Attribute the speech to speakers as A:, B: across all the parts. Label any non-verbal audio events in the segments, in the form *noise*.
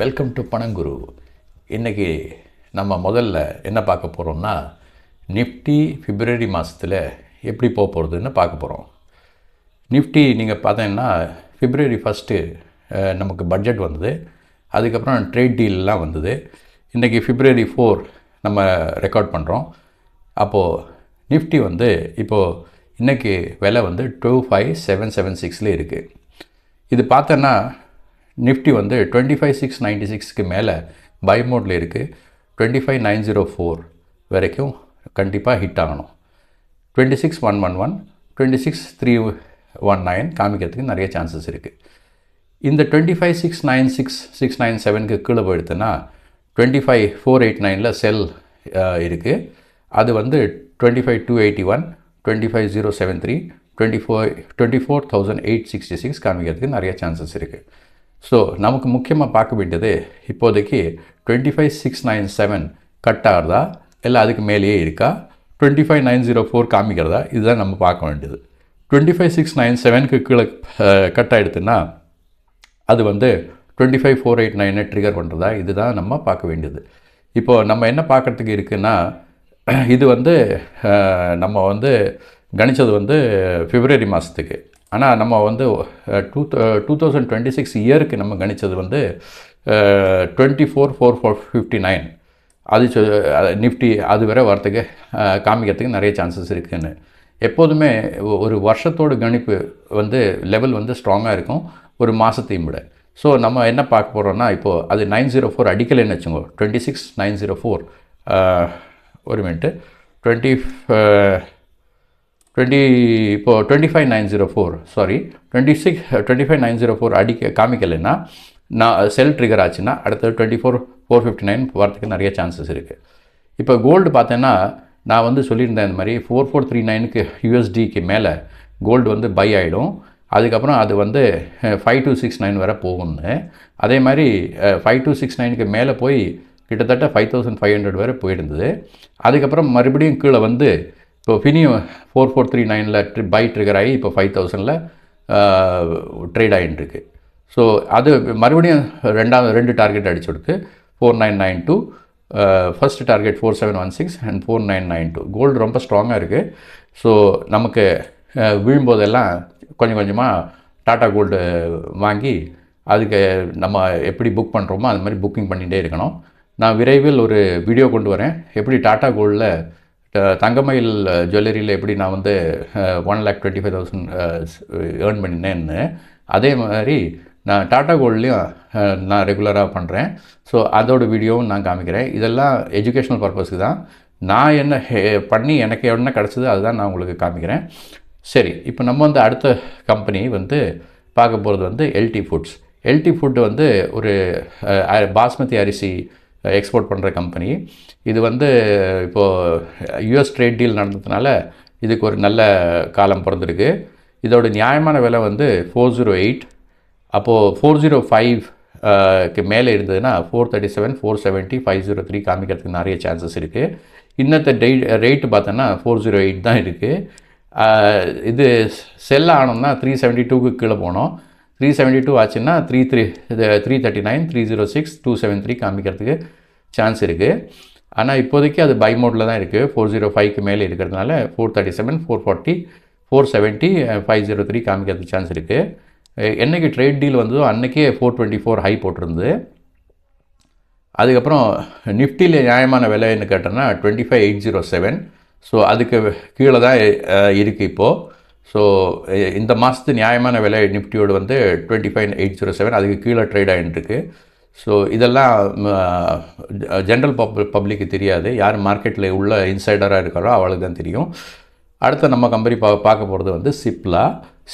A: Welcome to பனங்குரு இன்றைக்கி நம்ம முதல்ல என்ன பார்க்க போகிறோம்னா நிஃப்டி பிப்ரவரி மாதத்தில் எப்படி போக போகிறதுன்னு பார்க்க போகிறோம் நிஃப்டி நீங்கள் பார்த்தீங்கன்னா பிப்ரவரி ஃபஸ்ட்டு நமக்கு பட்ஜெட் வந்தது. அதுக்கப்புறம் ட்ரேட் டீல்லாம் வந்தது. இன்றைக்கி பிப்ரவரி ஃபோர் நம்ம ரெக்கார்ட் பண்ணுறோம் அப்போது நிஃப்டி வந்து இப்போது இன்றைக்கி விலை வந்து டூ ஃபைவ் செவன் செவன் சிக்ஸில் இருக்குது இது பார்த்தோன்னா நிஃப்டி வந்து டுவெண்ட்டி ஃபைவ் சிக்ஸ் நைன்ட்டி சிக்ஸ்க்கு மேலே பை மோடில் இருக்குது twenty five nine zero four வரைக்கும் கண்டிப்பாக ஹிட் ஆகணும். Twenty six one one one twenty six three one nine காமிக்கிறதுக்கு நிறைய சான்சஸ் இருக்குது இந்த twenty five six nine six six nine செவனுக்கு கீழே போயிடுத்துன்னா டுவெண்ட்டி ஃபைவ் ஃபோர் எயிட் நைனில் செல் இருக்குது அது வந்து twenty five two eighty one twenty five zero seven three twenty four twenty four thousand eight sixty six காமிக்கிறதுக்கு நிறைய சான்சஸ் இருக்குது ஸோ நமக்கு முக்கியமாக பார்க்க வேண்டியது இப்போதைக்கு twenty five six nine seven cut ஆகிறதா இல்லை அதுக்கு மேலேயே இருக்கா? Twenty five nine zero four காமிக்கிறதா? இதுதான் நம்ம பார்க்க வேண்டியது. டுவெண்ட்டி ஃபைவ் சிக்ஸ் நைன் செவனுக்கு கீழே கட் ஆகிடுதுன்னா அது வந்து டுவெண்ட்டி ஃபைவ் ஃபோர் எயிட் நைனை ட்ரிகர் பண்ணுறதா இதுதான் நம்ம பார்க்க வேண்டியது. இப்போது நம்ம என்ன பார்க்குறதுக்கு இருக்குன்னா இது வந்து நம்ம வந்து கணிச்சது வந்து பிப்ரவரி மாதத்துக்கு ஆனால் நம்ம வந்து two two thousand twenty six இயருக்கு நம்ம கணிச்சது வந்து twenty four four four fifty nine. அது நிஃப்டி அது வரை வரத்துக்கு காமிக்கிறதுக்கு நிறைய சான்சஸ் இருக்குதுன்னு எப்போதுமே ஒரு வருஷத்தோட கணிப்பு வந்து லெவல் வந்து ஸ்ட்ராங்காக இருக்கும் ஒரு மாதத்தையும் விட. ஸோ நம்ம என்ன பார்க்க போகிறோம்னா இப்போது அது நைன் ஜீரோ ஃபோர் அடிக்கலைன்னு வச்சுக்கோ twenty six nine zero four ஒரு மினிட்டு டுவெண்ட்டி டுவெண்ட்டி இப்போ twenty five nine zero four sorry twenty six twenty five nine zero four அடிக்க காமிக்கலைன்னா நான் செல் ட்ரிகர் ஆச்சுன்னா அடுத்தது twenty four four fifty nine வரதுக்கு நிறைய சான்சஸ் இருக்குது இப்போ கோல்டு பார்த்தேன்னா நான் வந்து சொல்லியிருந்தேன் இந்த மாதிரி ஃபோர் ஃபோர் த்ரீ நைனுக்கு யூஎஸ்டிக்கு மேலே கோல்டு வந்து பை ஆகிடும் அதுக்கப்புறம் அது வந்து ஃபைவ் டூ சிக்ஸ் நைன் வரை போகும்னு. அதே மாதிரி ஃபைவ் டூ சிக்ஸ் நைனுக்கு மேலே போய் கிட்டத்தட்ட ஃபைவ் தௌசண்ட் ஃபைவ் ஹண்ட்ரட் வரை போயிருந்தது. அதுக்கப்புறம் மறுபடியும் கீழே வந்து ஸோ ஃபினியும் ஃபோர் ஃபோர் த்ரீ நைனில் ட்ரி பை ட்ரிகர் ஆகி இப்போ ஃபைவ் தௌசண்டில் ட்ரேட் ஆகிட்டுருக்கு ஸோ அது மறுபடியும் ரெண்டாவது ரெண்டு டார்கெட் அடிச்சு கொடுத்து four nine nine two first target four seven one six and four nine nine two gold ரொம்ப ஸ்ட்ராங்காக இருக்குது ஸோ நமக்கு விழும்போதெல்லாம் கொஞ்சம் கொஞ்சமாக டாட்டா கோல்டு வாங்கி அதுக்கு நம்ம எப்படி புக் பண்ணுறோமோ அது மாதிரி புக்கிங் பண்ணிகிட்டே இருக்கணும். நான் விரைவில் ஒரு வீடியோ கொண்டு வரேன். எப்படி டாட்டா கோல்டில் தங்கமயில் ஜுவல்லரியில் எப்படி நான் வந்து one lakh twenty five thousand earn பண்ணினேன்னு அதே மாதிரி நான் டாட்டா கோல்ட்லேயும் நான் ரெகுலராக பண்ணுறேன் ஸோ அதோட வீடியோவும் நான் காமிக்கிறேன். இதெல்லாம் எஜுகேஷ்னல் பர்பஸ்க்கு தான். நான் என்ன பண்ணி எனக்கு என்ன கிடச்சிது அதுதான் நான் உங்களுக்கு காமிக்கிறேன். சரி இப்போ நம்ம வந்து அடுத்த கம்பெனி வந்து பார்க்க போகிறது வந்து எல்டி ஃபுட்ஸ் எல்டி ஃபுட்டு வந்து ஒரு பாஸ்மதி அரிசி எக்ஸ்போர்ட் பண்ணுற கம்பெனி இது வந்து இப்போது யூஎஸ் ட்ரேட் டீல் நடந்ததுனால இதுக்கு ஒரு நல்ல காலம் பிறந்திருக்கு. இதோட நியாயமான விலை வந்து ஃபோர் ஜீரோ எயிட் அப்போது ஃபோர் ஜீரோ ஃபைவ் க்கு மேலே இருந்ததுன்னா four thirty seven four seventy five zero three காமிக்கிறதுக்கு நிறைய சான்சஸ் இருக்குது இன்னத்த டெய் ரேட்டு பார்த்தோன்னா ஃபோர் ஜீரோ oh எயிட் தான் இருக்குது இது செல் ஆனோம்னா த்ரீ செவன்ட்டி டூக்கு கீழே போனோம். த்ரீ செவன்ட்டி டூ ஆச்சுன்னா three three three thirty nine three zero six two seven three காமிக்கிறதுக்கு சான்ஸ் இருக்குது ஆனால் இப்போதைக்கு அது பை மோடில் தான் இருக்குது ஃபோர் ஜீரோ ஃபைவ்க்கு மேலே இருக்கிறதுனால four thirty seven four forty four seventy five zero three காமிக்கிறதுக்கு சான்ஸ் இருக்குது என்றைக்கு ட்ரேட் டீல் வந்ததோ அன்றைக்கே ஃபோர் டுவெண்ட்டி ஃபோர் ஹை போட்டிருந்தது. அதுக்கப்புறம் நிஃப்டியில் நியாயமான விலைன்னு கேட்டோன்னா twenty five eight zero seven so அதுக்கு கீழே தான் இருக்குது இப்போது ஸோ இந்த மாதத்து நியாயமான விலை நிஃப்டியோடு வந்து twenty five eight zero seven அதுக்கு கீழே ட்ரேட் ஆகிட்டுருக்கு ஸோ இதெல்லாம் ஜென்ரல் பப் பப்ளிக்கு தெரியாது. யார் மார்க்கெட்டில் உள்ள இன்சைடராக இருக்காரோ அவளுக்கு தான் தெரியும். அடுத்த நம்ம கம்பெனி பா பார்க்க போகிறது வந்து சிப்லா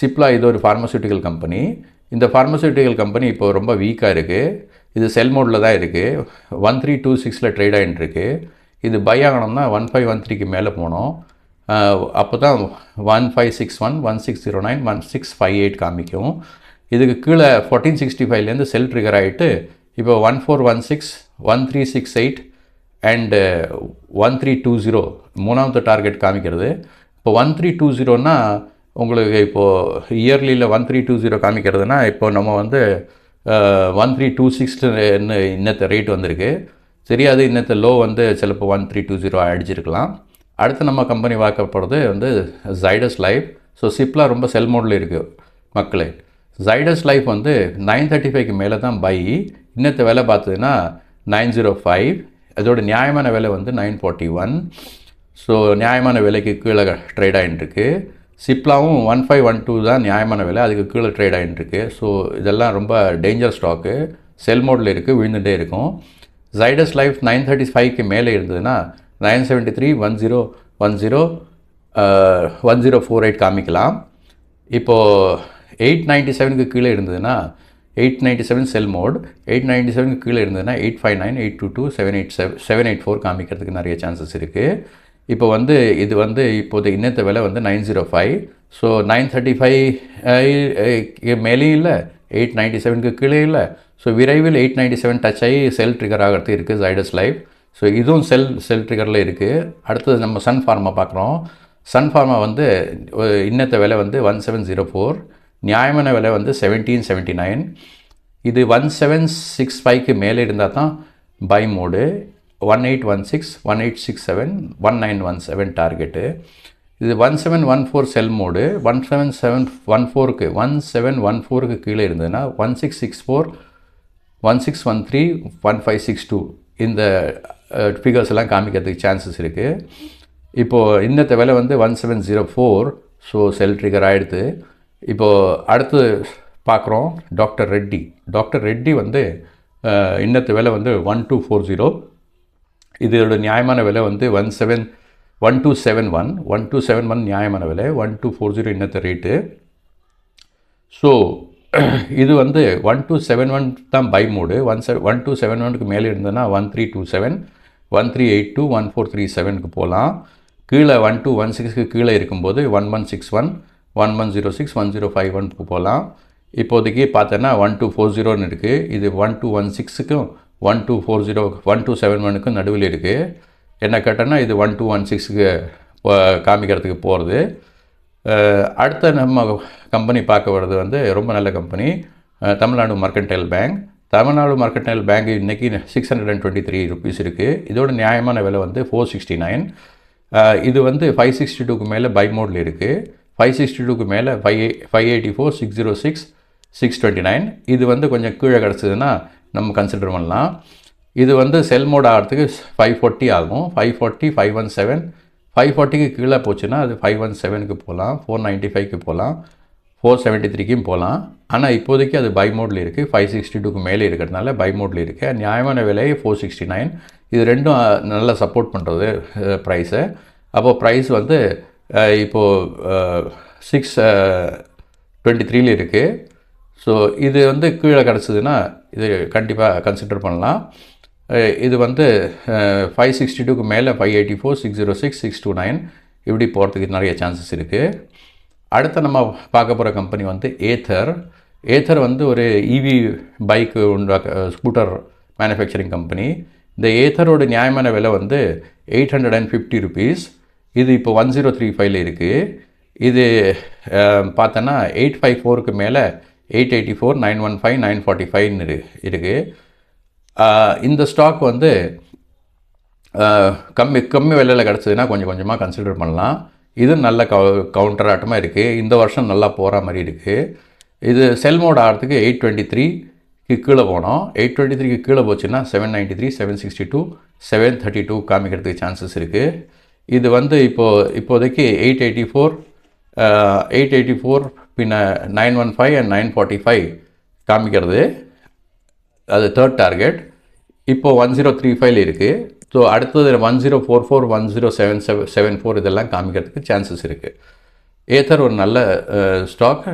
A: சிப்லா இது ஒரு ஃபார்மசூட்டிக்கல் கம்பெனி இந்த ஃபார்மசூட்டிக்கல் கம்பெனி இப்போ ரொம்ப வீக்காக இருக்குது இது செல் மோடில் தான் இருக்குது ஒன் த்ரீ டூ சிக்ஸில் ட்ரேட் ஆகிட்டுருக்கு இது பை ஆகணும்னா ஒன் ஃபைவ் ஒன் த்ரீக்கு மேலே போனோம் அப்போ தான் one five six one one six zero nine one six five eight காமிக்கும். இதுக்கு கீழே ஃபோர்டீன் சிக்ஸ்டி ஃபைவ்லேருந்து செல் ட்ரிகர் ஆகிட்டு இப்போ one four one six one three six eight and one three two zero மூணாவது டார்கெட் காமிக்கிறது. இப்போ ஒன் த்ரீ டூ ஜீரோனா உங்களுக்கு இப்போது இயர்லியில் ஒன் த்ரீ டூ ஜீரோ காமிக்கிறதுனா இப்போ நம்ம வந்து ஒன் த்ரீ டூ சிக்ஸ்ன்னு இன்னத்த ரேட் வந்திருக்கு. தெரியாது இன்னத்த லோ வந்து சிலப்போ ஒன் த்ரீ டூ ஜீரோ அடிச்சிருக்கலாம். அடுத்து நம்ம கம்பெனி பார்க்க போகிறது வந்து ஜைடஸ் லைஃப் ஸோ சிப்லாம் ரொம்ப செல் மோடில் இருக்குது மக்களே. ஜைடஸ் லைஃப் வந்து நைன் தேர்ட்டி ஃபைவ்க்கு மேலே தான் பை இன்னத்த விலை பார்த்ததுன்னா நைன் ஜீரோ ஃபைவ் அதோட நியாயமான விலை வந்து நைன் ஃபார்ட்டி ஒன் ஸோ நியாயமான விலைக்கு கீழே ட்ரேட் ஆகிட்டுருக்கு சிப்லாவும் ஒன் ஃபைவ் ஒன் டூ தான் நியாயமான விலை. அதுக்கு கீழே ட்ரேட் ஆகிட்டுருக்கு ஸோ இதெல்லாம் ரொம்ப டேஞ்சர் ஸ்டாக்கு செல் மோடில் இருக்குது விழுந்துகிட்டே இருக்கும். ஜைடஸ் லைஃப் நைன் தேர்ட்டி ஃபைவ்க்கு மேலே இருந்ததுன்னா nine seventy three one zero one zero one zero four eight காமிக்கலாம். இப்போது எயிட் நைன்ட்டி செவனுக்கு கீழே இருந்ததுன்னா eight ninety seven sell mode eight ninety செவனுக்கு கீழே இருந்ததுன்னா eight five nine eight two two seven eight seven seven eight four காமிக்கிறதுக்கு நிறைய சான்சஸ் இருக்குது இப்போ வந்து இது வந்து இப்போது இன்னத்த விலை வந்து nine zero five. So nine thirty five மேலேயும் இல்லை எயிட் நைன்ட்டி செவனுக்கு கீழே இல்லை. ஸோ விரைவில் எயிட் நைன்ட்டி செவன் டச் ஆகி செல் ட்ரிகர் ஆகிறது இருக்குது ஜைடஸ் லைஃப் ஸோ இதுவும் செல் செல் ட்ரிகரில் இருக்குது அடுத்தது நம்ம சன் ஃபார்மா பார்க்குறோம். சன் ஃபார்மா வந்து இன்னத்த விலை வந்து ஒன் செவன் ஜீரோ ஃபோர் நியாயமான விலை வந்து செவன்டீன் செவன்ட்டி நைன் இது ஒன் செவன் சிக்ஸ் ஃபைவ்க்கு மேலே இருந்தால் தான் buy mode one eight one six one eight six seven one nine one seven target இது one seven one four sell mode one seven seven one ஃபோருக்கு one seven one ஃபோருக்கு கீழே இருந்ததுன்னா one six six four one six one three one five six two இந்த figures எல்லாம் காமிக்கிறதுக்கு chances இருக்குது இப்போது இன்னத்த விலை வந்து one seven zero four so sell trigger ஆகிடுது இப்போது அடுத்து பார்க்குறோம் டாக்டர் ரெட்டி. டாக்டர் ரெட்டி வந்து இன்னத்த விலை வந்து ஒன் டூ ஃபோர் ஜீரோ இதோட நியாயமான விலை வந்து one seven one two seven one one two seven one நியாயமான விலை ஒன் டூ ஃபோர் ஜீரோ இன்னத்த ரேட்டு ஸோ *clears throat* இது வந்து ஒன் டூ செவன் ஒன் தான் buy mood one seven one two seven ஒனுக்கு மேலே இருந்ததுன்னா one three two seven one three eight two one four three செவனுக்கு போகலாம் கீழே ஒன் டூ ஒன் சிக்ஸ்க்கு கீழே இருக்கும்போது one one six one one one zero six one zero five ஒன்க்கு போகலாம் இப்போதைக்கு பார்த்தோன்னா ஒன் டூ ஃபோர் ஜீரோன்னு இருக்குது இது one two one சிக்ஸுக்கும் one two four zero one two seven ஒனுக்கும் நடுவில் இருக்குது என்ன கேட்டோன்னா இது ஒன் டூ ஒன் சிக்ஸுக்கு காமிக்கிறதுக்கு போகிறது அடுத்த நம்ம கம்பெனி பார்க்க வர்றது வந்து ரொம்ப நல்ல company Tamil Nadu mercantile bank Tamil Nadu mercantile bank இன்றைக்கி six hundred and twenty three rupees இருக்குது இதோட நியாயமான விலை வந்து ஃபோர் சிக்ஸ்டி நைன் இது வந்து ஃபைவ் சிக்ஸ்டி டூக்கு மேலே பை மோடில் இருக்குது ஃபைவ் சிக்ஸ்டி டூக்கு மேலே five five eighty four six zero six six twenty nine இது வந்து கொஞ்சம் கீழே கிடச்சிதுன்னா நம்ம கன்சிடர் பண்ணலாம். இது வந்து செல் மோட் ஆகிறதுக்கு ஃபைவ் ஃபார்ட்டி ஆகும். Five forty five one seven five ஃபார்ட்டிக்கு கீழே போச்சுன்னா அது ஃபைவ் ஒன் செவனுக்கு போகலாம். ஃபோர் நைன்ட்டி ஃபைவ்க்கு போகலாம். ஃபோர் செவன்ட்டி த்ரீக்கும் போகலாம். ஆனால் இப்போதைக்கு அது பை மோடில் இருக்குது ஃபைவ் சிக்ஸ்டி டூக்கு மேலே இருக்கிறதுனால பை மோடில் இருக்குது நியாயமான விலையை ஃபோர் சிக்ஸ்டி நைன் இது ரெண்டும் நல்லா சப்போர்ட் பண்ணுறது ப்ரைஸை அப்போது ப்ரைஸ் வந்து இப்போது சிக்ஸ் டுவெண்ட்டி த்ரீல இருக்குது ஸோ இது வந்து கீழே கிடச்சிதுன்னா இது கண்டிப்பாக கன்சிடர் பண்ணலாம். இது வந்து ஃபைவ் சிக்ஸ்டி டூக்கு மேலே five eighty four six zero six six two nine இப்படி போகிறதுக்கு நிறைய சான்சஸ் இருக்குது அடுத்து நம்ம பார்க்க போகிற கம்பெனி வந்து ஏத்தர் ஏத்தர் வந்து ஒரு இவி பைக்கு உண்டாக்க ஸ்கூட்டர் மேனுஃபேக்சரிங் கம்பெனி இந்த ஏத்தரோட நியாயமான விலை வந்து eight hundred and fifty rupees இது இப்போ ஒன் ஜீரோ த்ரீ ஃபைவ்ல இருக்குது இது பார்த்தோன்னா எயிட் ஃபைவ் ஃபோருக்கு மேலே eight eighty four nine one five nine forty ஃபைவ்னு இருக்குது இந்த ஸ்டாக் வந்து கம்மி கம்மி விலையில் கிடச்சதுன்னா கொஞ்சம் கொஞ்சமாக கன்சிடர் பண்ணலாம். இது நல்ல கவு கவுண்டர் ஆட்டமாக இருக்குது இந்த வருஷம் நல்லா போகிற மாதிரி இருக்குது இது செல் மோட் ஆகிறதுக்கு எயிட் டுவெண்ட்டி த்ரீக்கு கீழே போனோம். எயிட் டுவெண்ட்டி த்ரீக்கு கீழே போச்சுன்னா seven ninety three seven sixty two seven thirty two காமிக்கிறதுக்கு சான்சஸ் இருக்குது இது வந்து இப்போது இப்போதைக்கு eight eighty four eight eighty four பின்ன nine one five and nine forty five காமிக்கிறது. அது தேர்ட் டார்கெட் இப்போ ஒன் ஜீரோ த்ரீ ஃபைவ்ல இருக்குது ஸோ அடுத்தது one zero four four one zero seven seven seven four இதெல்லாம் காமிக்கிறதுக்கு சான்சஸ் இருக்குது ஏத்தர் ஒரு நல்ல ஸ்டாக்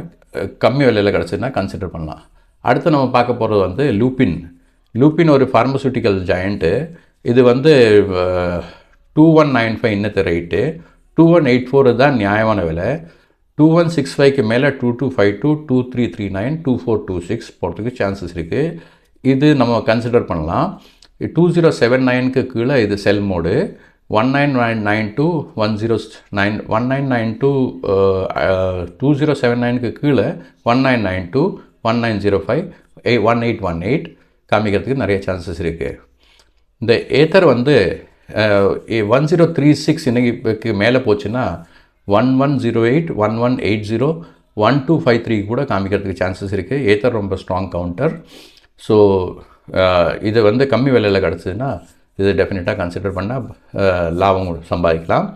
A: கம்மி விலையில் கிடச்சிருந்தா கன்சிடர் பண்ணலாம். அடுத்து நம்ம பார்க்க போகிறது வந்து லூப்பின் லூப்பின் ஒரு ஃபார்மசூட்டிக்கல் ஜாயிண்ட்டு இது வந்து two one nine five இன்னத்து rate two one eight four தான் நியாயமான விலை. டூ ஒன் சிக்ஸ் ஃபைவ்க்கு மேலே two two five two two three three nine two four two six போகிறதுக்கு சான்சஸ் இருக்குது இது நம்ம கன்சிடர் பண்ணலாம். டூ ஜீரோ செவன் நைனுக்கு கீழே இது sell mode one nine nine nine two one zero nine one nine nine two two zero seven நைனுக்கு கீழே one nine nine two one nine zero five எய் one eight one eight காமிக்கிறதுக்கு நிறைய chances இருக்குது இந்த ஏத்தர் வந்து ஒன் ஜீரோ த்ரீ சிக்ஸ் இன்னைக்கு மேலே போச்சுன்னா one one zero eight one one eight zero one two five three கூட காமிக்கிறதுக்கு சான்சஸ் இருக்குது ஏத்தர் ரொம்ப ஸ்ட்ராங் கவுண்டர் ஸோ இது வந்து கம்மி விலையில் கிடச்சிதுன்னா இது டெஃபினட்டாக கன்சிடர் பண்ணால் லாபம் சம்பாதிக்கலாம்.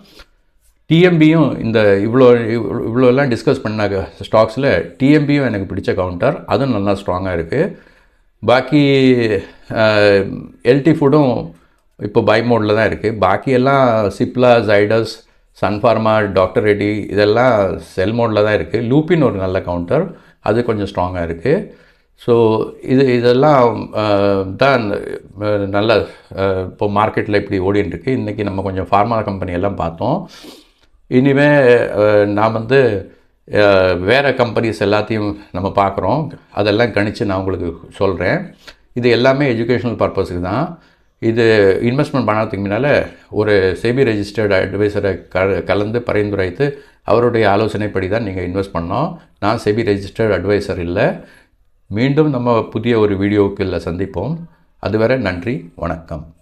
A: டிஎம்பியும் இந்த இவ்வளோ இவ்வளோ- இவ்வளோலாம் டிஸ்கஸ் பண்ண ஸ்டாக்ஸில் டிஎம்பியும் எனக்கு பிடிச்ச கவுண்டர் அதுவும் நல்லா ஸ்ட்ராங்காக இருக்குது பாக்கி எல்டி ஃபுட்டும் இப்போ பை மோடில் தான் இருக்குது பாக்கி எல்லாம் சிப்லா ஜைடஸ் சன்ஃபார்மா டாக்டர் ரெட்டி இதெல்லாம் செல் மோடில் தான் இருக்குது லூப்பின் ஒரு நல்ல கவுண்டர் அது கொஞ்சம் ஸ்ட்ராங்காக இருக்குது ஸோ இது இதெல்லாம் தான் நல்ல இப்போ மார்க்கெட்டில் இப்படி ஓடிட்டுருக்கு இன்றைக்கி நம்ம கொஞ்சம் ஃபார்மா கம்பெனி எல்லாம் பார்த்தோம். இனிமேல் நான் வந்து வேறு கம்பெனிஸ் எல்லாத்தையும் நம்ம பார்க்குறோம். அதெல்லாம் கணித்து நான் உங்களுக்கு சொல்கிறேன் இது எல்லாமே எஜுகேஷனல் பர்பஸுக்கு தான். இது இன்வெஸ்ட்மெண்ட் பண்ணதுக்கு முன்னால் ஒரு செபி ரெஜிஸ்டர்டு அட்வைசரை க கலந்து பரிந்துரைத்து அவருடைய ஆலோசனைப்படி தான் நீங்கள் இன்வெஸ்ட் பண்ணோம் நான் செபி ரெஜிஸ்டர்டு அட்வைசர் இல்லை. மீண்டும் நம்ம புதிய ஒரு வீடியோவுக்கு சந்திப்போம். அதுவரை நன்றி வணக்கம்.